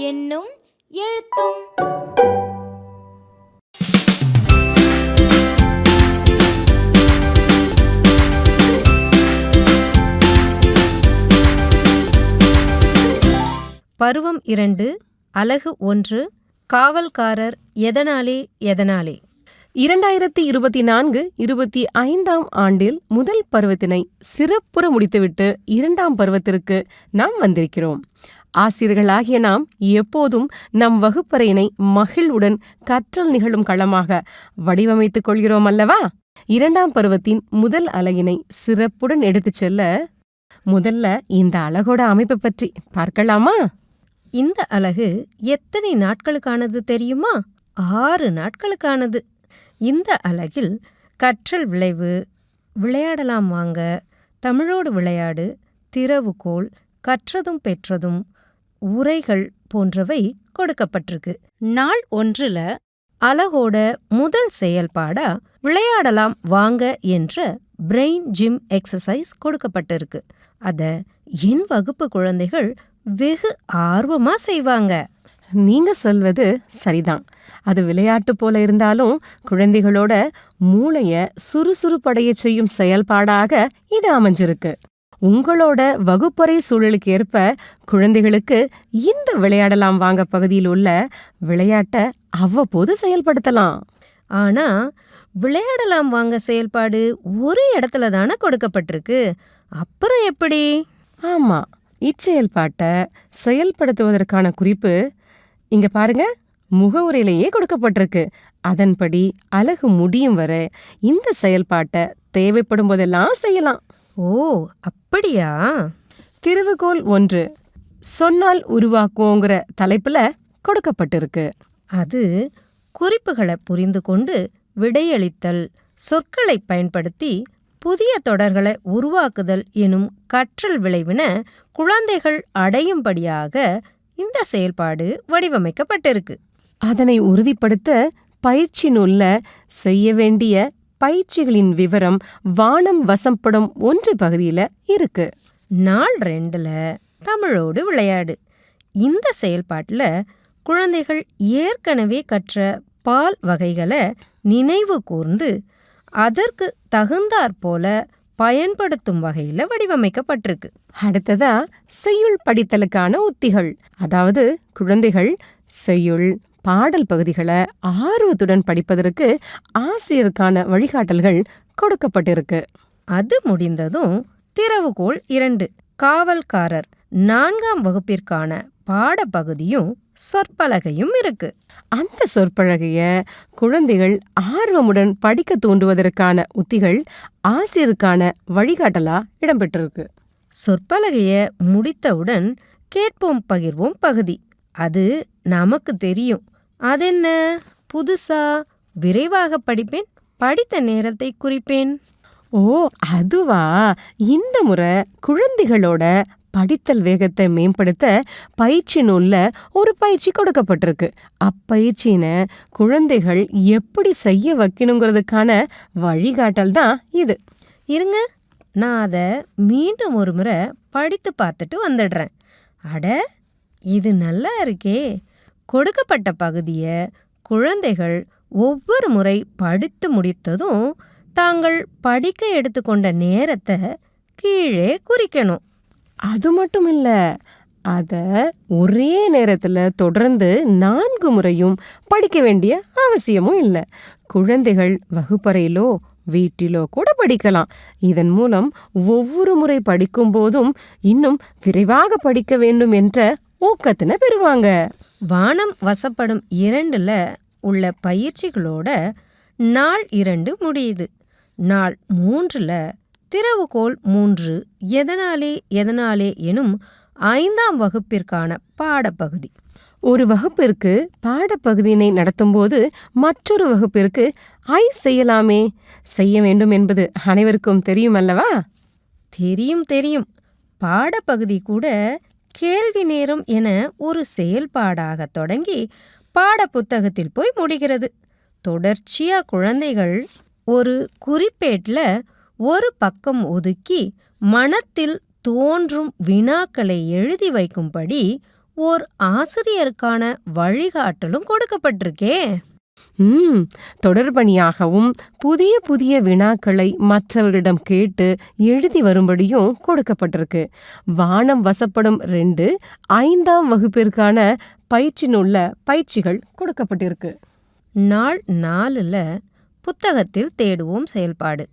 என்னும் எழுத்தும் பருவம் இரண்டு அலகு ஒன்று காவல்காரர் எதனாலே எதனாலே? இரண்டாயிரத்தி இருபத்தி நான்கு இருபத்தி ஐந்தாம் ஆண்டில் முதல் பருவத்தினை சிறப்புற முடித்துவிட்டு இரண்டாம் பருவத்திற்கு நாம் வந்திருக்கிறோம். ஆசிரியர்களாகிய நாம் எப்போதும் நம் வகுப்பறையினை மகிழ்வுடன் கற்றல் நிகழும் களமாக வடிவமைத்துக் கொள்கிறோம் அல்லவா? இரண்டாம் பருவத்தின் முதல் அலகினை சிறப்புடன் எடுத்துச் செல்ல முதல்ல இந்த அலகோட அமைப்பை பற்றி பார்க்கலாமா? இந்த அலகு எத்தனை நாட்களுக்கானது தெரியுமா? ஆறு நாட்களுக்கானது. இந்த அலகில் கற்றல் விளைவு விளையாடலாம் வாங்க. தமிழோடு விளையாடு திறவுகோல் கற்றதும் பெற்றதும் உரைகள் போன்றவை கொடுக்கப்பட்டிருக்கு. நாள் ஒன்றுல அலகோட முதல் செயல்பாடா விளையாடலாம் வாங்க என்ற பிரெயின் ஜிம் எக்ஸசைஸ் கொடுக்கப்பட்டிருக்கு. அத என் வகுப்பு குழந்தைகள் வெகு ஆர்வமா செய்வாங்க. நீங்க சொல்வது சரிதான். அது விளையாட்டு போல இருந்தாலும் குழந்தைகளோட மூளைய சுறுசுறுப்படைய செய்யும் செயல்பாடாக இது அமைஞ்சிருக்கு. உங்களோட வகுப்பறை சூழலுக்கு ஏற்ப குழந்தைகளுக்கு இந்த விளையாடலாம் வாங்க பகுதியில் உள்ள விளையாட்ட அவ்வப்போது செயல்படுத்தலாம். ஆனா விளையாடலாம் வாங்க செயல்பாடு ஒரு இடத்துல தானே கொடுக்கப்பட்டிருக்கு. அப்புறம் எப்படி? ஆமா. இச்செயல்பாட்டை செயல்படுத்துவதற்கான குறிப்பு இங்க பாருங்க. முகவுரையிலேயே கொடுக்கப்பட்டிருக்கு. அதன்படி அழகு முடியும் வரை இந்த செயல்பாட்டை தேவைப்படும் போதெல்லாம் செய்யலாம். ஓ அப்படியா? திருவுகோல் ஒன்று. சொன்னால் உருவாக்குவோங்கிற தலைப்புல கொடுக்கப்பட்டிருக்கு. அது குறிப்புகளை புரிந்து கொண்டு விடையளித்தல் சொற்களை பயன்படுத்தி புதிய தொடர்களை உருவாக்குதல் எனும் கற்றல் விளைவின குழந்தைகள் அடையும்படியாக இந்த செயல்பாடு வடிவமைக்கப்பட்டிருக்கு. அதனை உறுதிப்படுத்த பயிற்சி நூல்ல செய்ய வேண்டிய பயிற்சிகளின் விவரம் வானம் வசப்படும் ஒன்று பகுதியில இருக்கு. நாள் ரெண்டுல தமிழோடு விளையாடு. இந்த செயல்பாட்டுல குழந்தைகள் ஏற்கனவே கற்ற பால் வகைகளை நினைவு கூர்ந்து அதற்கு தகுந்தாற் போல பயன்படுத்தும் வகையில வடிவமைக்கப்பட்டிருக்கு. அடுத்ததா செய்யுள் படித்தலுக்கான உத்திகள். அதாவது குழந்தைகள் செய்யுள் பாடல் பகுதிகளை ஆர்வத்துடன் படிப்பதற்கு ஆசிரியருக்கான வழிகாட்டல்கள் கொடுக்கப்பட்டிருக்கு. அது முடிந்ததும் திறவுகோல் இரண்டு காவல்காரர். நான்காம் வகுப்பிற்கான பாடப்பகுதியும் சொற்பலகையும் இருக்கு. அந்த சொற்பழகைய குழந்தைகள் ஆர்வமுடன் படிக்க தூண்டுவதற்கான உத்திகள் ஆசிரியருக்கான வழிகாட்டலா இடம்பெற்றிருக்கு. சொற்பலகைய முடித்தவுடன் கேட்போம் பகிர்வோம் பகுதி. அது நமக்கு தெரியும். அதென்ன? புதுசா? விரைவாக படிப்பேன்? படித்த நேரத்தை குறிப்பேன்? ஓ அதுவா? இந்த முறை குழந்தைகளோட படித்தல் வேகத்தை மேம்படுத்த பயிற்சி நூலில் ஒரு பயிற்சி கொடுக்கப்பட்டிருக்கு. அப்பயிற்சியினை குழந்தைகள் எப்படி செய்ய வைக்கணுங்கிறதுக்கான வழிகாட்டல் தான் இது. இருங்க நான் அதை மீண்டும் ஒரு முறை படித்து பார்த்துட்டு வந்துடுறேன். அட இது நல்லா இருக்கே. கொடுக்கப்பட்ட பகுதியை குழந்தைகள் ஒவ்வொரு முறை படித்து முடித்ததும் தாங்கள் படிக்க எடுத்துக்கொண்ட நேரத்தை கீழே குறிக்கணும். அது மட்டும் இல்லை அத ஒரே நேரத்துல தொடர்ந்து நான்கு முறையும் படிக்க வேண்டிய அவசியமும் இல்லை. குழந்தைகள் வகுப்பறையிலோ வீட்டிலோ கூட படிக்கலாம். இதன் மூலம் ஒவ்வொரு முறை படிக்கும் போதும் இன்னும் விரைவாக படிக்க வேண்டும் என்ற ஊக்கத்தினை பெறுவாங்க. வானம் வசப்படும் இரண்டுல உள்ள பயிற்சிகளோட நாள் இரண்டு முடியுது. நாள் மூன்றுல திறவுகோல் மூன்று எதனாலே எதனாலே எனும் ஐந்தாம் வகுப்பிற்கான பாடப்பகுதி. ஒரு வகுப்பிற்கு பாடப்பகுதியினை நடத்தும்போது மற்றொரு வகுப்பிற்கு ஐ செய்யலாமே. செய்ய வேண்டும் என்பது அனைவருக்கும் தெரியும் அல்லவா தெரியும் தெரியும். பாடப்பகுதி கூட கேள்வி நேரம் என ஒரு செயல்பாடாக தொடங்கி பாடப்புத்தகத்தில் போய் முடிகிறது. தொடர்ச்சியா குழந்தைகள் ஒரு குறிப்பேட்டில் ஒரு பக்கம் ஒதுக்கி மனத்தில் தோன்றும் வினாக்களை எழுதி வைக்கும்படி ஓர் ஆசிரியருக்கான வழிகாட்டலும் கொடுக்கப்பட்டிருக்கே. ம் தொடர்பணியாகவும் புதிய புதிய வினாக்களை மற்றவர்களிடம் கேட்டு எழுதி வரும்படியும் கொடுக்கப்பட்டிருக்கு. வானம் வசப்படும் ரெண்டு ஐந்தாம் வகுப்பிற்கான பயிற்சி நூல்ல பயிற்சிகள் கொடுக்கப்பட்டிருக்கு. நாள் நாலில் புத்தகத்தில் தேடுவோம் செயல்பாடு.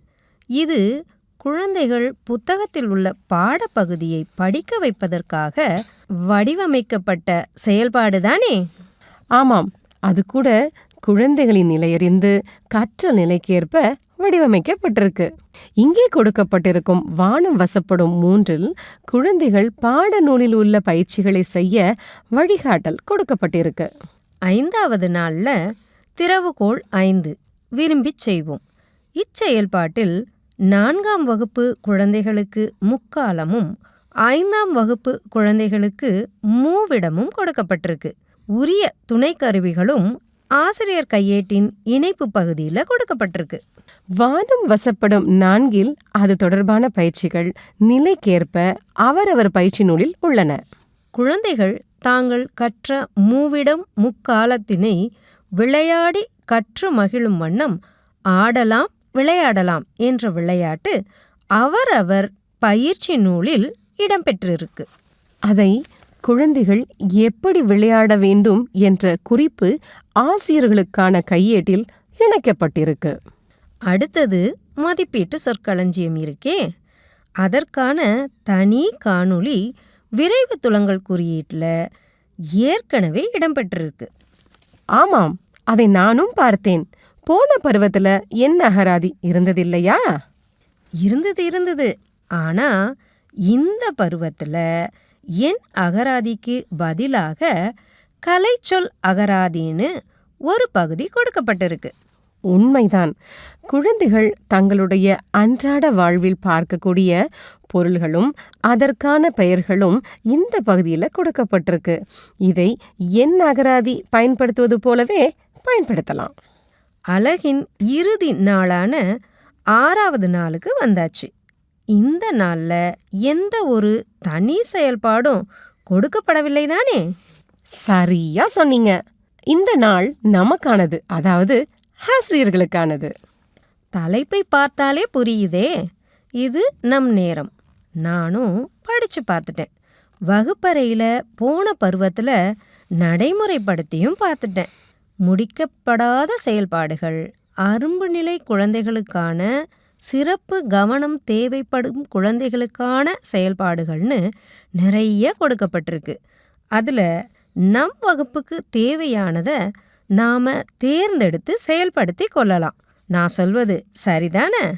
இது குழந்தைகள் புத்தகத்தில் உள்ள பாடப்பகுதியை படிக்க வைப்பதற்காக வடிவமைக்கப்பட்ட செயல்பாடு தானே? ஆமாம். அது கூட குழந்தைகளின் நிலையறிந்து கற்றல் நிலைக்கேற்ப வடிவமைக்கப்பட்டிருக்கு. இங்கே கொடுக்கப்பட்டிருக்கும் வானம் வசப்படும் மூன்றில் குழந்தைகள் பாடநூலில் உள்ள பயிற்சிகளை செய்ய வழிகாட்டல் கொடுக்கப்பட்டிருக்கு. ஐந்தாவது நாள்ல திறவுகோள் ஐந்து. விரும்பிச் செய்வோம். இச்செயல்பாட்டில் நான்காம் வகுப்பு குழந்தைகளுக்கு முக்காலமும் ஐந்தாம் வகுப்பு குழந்தைகளுக்கு மூவிடமும் கொடுக்கப்பட்டிருக்கு. உரிய துணைக்கருவிகளும் ஆசிரியர் கையேட்டின் இணைப்பு பகுதியில் கொடுக்கப்பட்டிருக்கு. வானம் வசப்படும் நான்கில் அது தொடர்பான பயிற்சிகள் நிலைக்கேற்ப அவரவர் பயிற்சி நூலில் உள்ளன. குழந்தைகள் தாங்கள் கற்ற மூவிடம் முக்காலத்தினை விளையாடி கற்று மகிழும் வண்ணம் ஆடலாம் விளையாடலாம் என்ற விளையாட்டு அவரவர் பயிற்சி நூலில் இடம்பெற்றிருக்கு. அதை குழந்தைகள் எப்படி விளையாட வேண்டும் என்ற குறிப்பு ஆசிரியர்களுக்கான கையேட்டில் இணைக்கப்பட்டிருக்கு. அடுத்தது மதிப்பீட்டு சொற்களஞ்சியம் இருக்கே. அதற்கான தனி காணொளி விரைவு துலங்கல் குறியீட்டில் ஏற்கனவே இடம்பெற்றிருக்கு. ஆமாம் அதை நானும் பார்த்தேன். போன பருவத்துல என் அகராதி இருந்ததில்லையா? இருந்தது இருந்தது. ஆனா இந்த பருவத்துல என் அகராதிக்கு பதிலாக கலைச்சொல் அகராதின்னு ஒரு பகுதி கொடுக்கப்பட்டிருக்கு. உண்மைதான். குழந்தைகள் தங்களுடைய அன்றாட வாழ்வில் பார்க்கக்கூடிய பொருள்களும் அதற்கான பெயர்களும் இந்த பகுதியில் கொடுக்கப்பட்டிருக்கு. இதை என் அகராதி பயன்படுத்துவது போலவே பயன்படுத்தலாம். அழகின் இறுதி நாளான ஆறாவது நாளுக்கு வந்தாச்சு. இந்த நாள்ல எந்த ஒரு தனி செயல்பாடும் கொடுக்கப்படவில்லை தானே? சரியா சொன்னீங்க. இந்த நாள் நமக்கானது அதாவது ஆசிரியர்களுக்கானது. தலைப்பை பார்த்தாலே புரியுதே. இது நம் நேரம். நானும் படிச்சு பார்த்துட்டேன். வகுப்பறையில் போன பருவத்தில் நடைமுறைப்படுத்தியும் பார்த்துட்டேன். முடிக்கப்படாத செயல்பாடுகள். அரும்பு நிலை குழந்தைகளுக்கான சிறப்பு கவனம் தேவைப்படும் குழந்தைகளுக்கான செயல்பாடுகள்னு நிறைய கொடுக்கப்பட்டிருக்கு. அதில் நம் வகுப்புக்கு தேவையானதை நாம் தேர்ந்தெடுத்து செயல்படுத்தி கொள்ளலாம். நான் சொல்வது சரிதானே?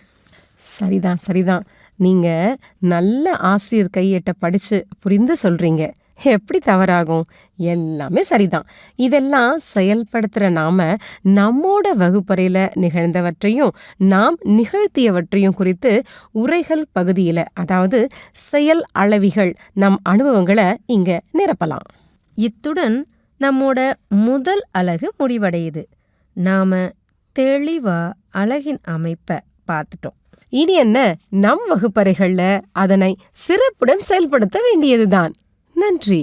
சரிதான் சரிதான். நீங்கள் நல்ல ஆசிரியர் கையேட்ட படித்து புரிந்து சொல்கிறீங்க எப்படி தவறாகும்? எல்லாமே சரிதான். இதெல்லாம் செயல்படுத்துகிற நாம நம்மோட வகுப்பறையில் நிகழ்ந்தவற்றையும் நாம் நிகழ்த்தியவற்றையும் குறித்து உரைகள் பகுதியில் அதாவது செயல் அளவிகள் நம் அனுபவங்களை இங்கே நிரப்பலாம். இத்துடன் நம்மோட முதல் அழகு முடிவடையுது. நாம் தெளிவாக அழகின் அமைப்பை பார்த்துட்டோம். இனி என்ன? நம் வகுப்பறைகளில் அதனை சிறப்புடன் செயல்படுத்த வேண்டியதுதான். நன்றி.